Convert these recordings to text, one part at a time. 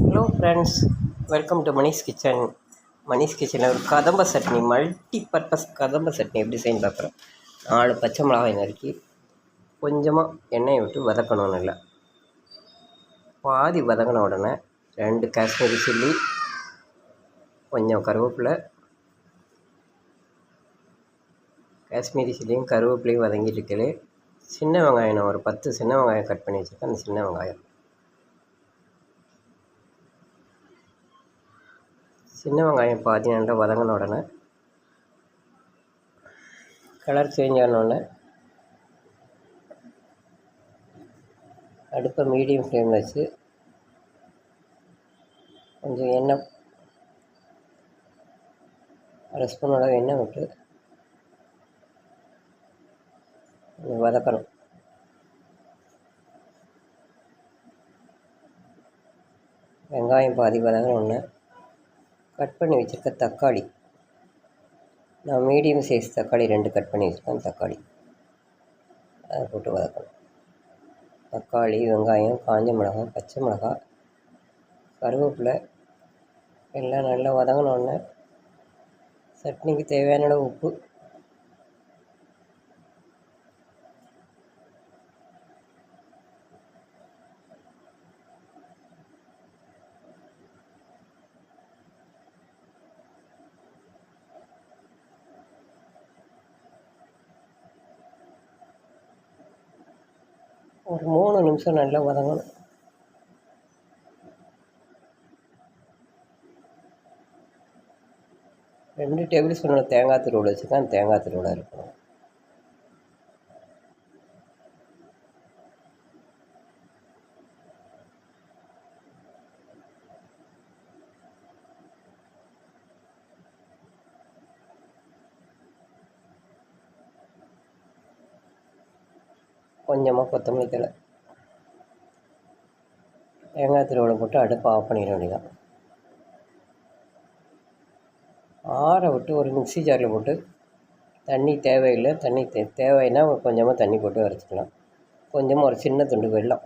Hello friends welcome to Manish kitchen Manish கிச்சனில் ஒரு கதம்ப chutney multi purpose கதம்ப சட்னி எப்படி செய்யணும் பார்க்குறோம். நாலு பச்சை மிளகாய் நறுக்கி கொஞ்சமாக எண்ணெயை விட்டு வதக்கணும் நல்லா பாதி வதங்கின உடனே ரெண்டு காஷ்மீரி சில்லி கொஞ்சம் கருவேப்பிலை காஷ்மீரி சில்லியும் கருவேப்பிலையும் வதங்கிட்டு இருக்கலே சின்ன வெங்காயம் நான் ஒரு பத்து சின்ன வெங்காயம் கட் பண்ணி வச்சுருக்கேன் அந்த சின்ன வெங்காயம். சின்ன வெங்காயம் பாதி நல்லா வதங்கின உடனே கலர் சேஞ்ச் ஆனோடனே அடுப்பை மீடியம் ஃப்ளேமில் வச்சு கொஞ்சம் எண்ணெய் அரை ஸ்பூனோட எண்ணெய் விட்டு வதக்கணும். வெங்காயம் பாதி வதங்கினோடனே கட் பண்ணி வச்சுருக்க தக்காளி. நான் மீடியம் சைஸ் தக்காளி ரெண்டு கட் பண்ணி வச்சுருக்கேன் தக்காளி. அதை போட்டு வதக்கணும். தக்காளி வெங்காயம் காஞ்ச மிளகாய் பச்சை மிளகாய் கருவேப்பிலை எல்லாம் நல்லா வதங்கினோடனே சட்னிக்கு தேவையான அளவு உப்பு ஒரு மூணு நிமிஷம் நல்லா வதங்கணும் ரெண்டு டேபிள் ஸ்பூன் தேங்காய் திருவிழா வச்சுருக்கேன் தேங்காய் திருவிழா இருக்கணும். கொஞ்சமாக கொத்தமல்லி தழை. தேங்காய் திருவிழா போட்டு அடுப்பை ஆஃப் பண்ணிட வேண்டியதான் ஆற விட்டு ஒரு மிக்ஸி ஜாரில் போட்டு தண்ணி தேவையில்லை தண்ணி தே தேவைன்னா கொஞ்சமாக தண்ணி போட்டு அரைச்சிக்கலாம் கொஞ்சமாக ஒரு சின்ன துண்டு வெள்ளம்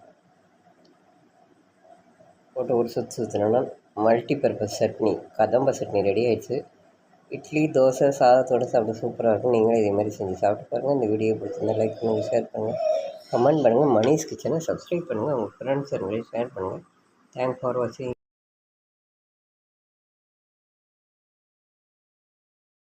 போட்டு ஒரு சுற்று சுற்றினோன்னா மல்டி பர்பஸ் சட்னி கதம்ப சட்னி ரெடி ஆயிடுச்சு. இட்லி தோசை சாதத்தோடு சாப்பிட சூப்பராக இருக்கும். நீங்களும் இதே மாதிரி செஞ்சு சாப்பிட்டு பாருங்கள் இந்த வீடியோ பிடிச்சிருந்தா லைக் பண்ணுங்கள் ஷேர் பண்ணுங்கள் கமெண்ட் பண்ணுங்கள் மணிஷ் கிச்சனை சப்ஸ்கிரைப் பண்ணுங்கள் உங்கள் ஃப்ரெண்ட்ஸ் ஷேர் பண்ணுங்கள் தேங்க்ஸ் ஃபார் வாட்சிங்